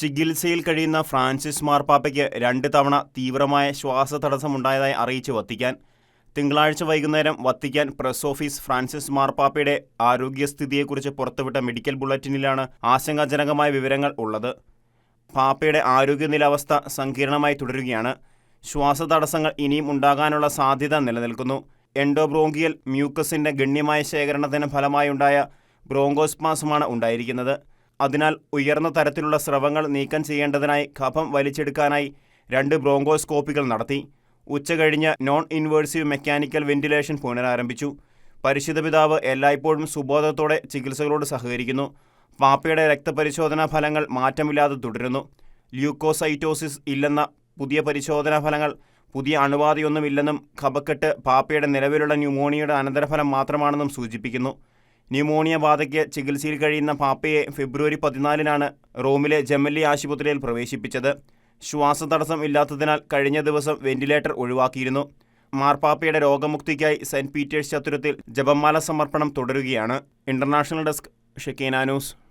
ചികിത്സയിൽ കഴിയുന്ന ഫ്രാൻസിസ് മാർപ്പാപ്പയ്ക്ക് രണ്ട് തവണ തീവ്രമായ ശ്വാസതടസ്സമുണ്ടായതായി അറിയിച്ച് വത്തിക്കാൻ. തിങ്കളാഴ്ച വൈകുന്നേരം വത്തിക്കാൻ പ്രസ് ഓഫീസ് ഫ്രാൻസിസ് മാർപ്പാപ്പയുടെ ആരോഗ്യസ്ഥിതിയെക്കുറിച്ച് പുറത്തുവിട്ട മെഡിക്കൽ ബുള്ളറ്റിനിലാണ് ആശങ്കാജനകമായ വിവരങ്ങൾ ഉള്ളത്. പാപ്പയുടെ ആരോഗ്യനില അവസ്ഥ സങ്കീർണമായി തുടരുകയാണ്. ശ്വാസതടസ്സങ്ങൾ ഇനിയും ഉണ്ടാകാനുള്ള സാധ്യത നിലനിൽക്കുന്നു. എൻഡോബ്രോങ്കിയൽ മ്യൂക്കസിന്റെ ഗണ്യമായ ശേഖരണത്തിന് ഫലമായുണ്ടായ ബ്രോങ്കോസ്പാസമാണ് ഉണ്ടായിരിക്കുന്നത്. അതിനാൽ ഉയർന്ന തരത്തിലുള്ള സ്രവങ്ങൾ നീക്കം ചെയ്യേണ്ടതിനായി കഫം വലിച്ചെടുക്കാനായി രണ്ട് ബ്രോങ്കോസ്കോപ്പികൾ നടത്തി. ഉച്ചകഴിഞ്ഞ് നോൺ ഇൻവേഴ്സീവ് മെക്കാനിക്കൽ വെന്റിലേഷൻ പുനരാരംഭിച്ചു. പരിശുദ്ധ പിതാവ് എല്ലായ്പ്പോഴും സുബോധത്തോടെ ചികിത്സകളോട് സഹകരിക്കുന്നു. പാപ്പയുടെ രക്തപരിശോധനാ ഫലങ്ങൾ മാറ്റമില്ലാതെ തുടരുന്നു. ല്യൂക്കോസൈറ്റോസിസ് ഇല്ലെന്ന പുതിയ പരിശോധനാ ഫലങ്ങൾ പുതിയ അണുബാധയൊന്നുമില്ലെന്നും ഖബക്കെട്ട് പാപ്പയുടെ നിലവിലുള്ള ന്യൂമോണിയയുടെ അനന്തരഫലം മാത്രമാണെന്നും സൂചിപ്പിക്കുന്നു. ന്യൂമോണിയ ബാധയ്ക്ക് ചികിത്സയിൽ കഴിയുന്ന പാപ്പയെ ഫെബ്രുവരി പതിനാലിനാണ് റോമിലെ ജമല്ലി ആശുപത്രിയിൽ പ്രവേശിപ്പിച്ചത്. ശ്വാസതടസ്സം ഇല്ലാത്തതിനാൽ കഴിഞ്ഞ ദിവസം വെന്റിലേറ്റർ ഒഴിവാക്കിയിരുന്നു. മാർപ്പാപ്പയുടെ രോഗമുക്തിക്കായി സെന്റ് പീറ്റേഴ്സ് ചത്തുരത്തിൽ ജപമാല സമർപ്പണം തുടരുകയാണ്. International desk Shekinah news.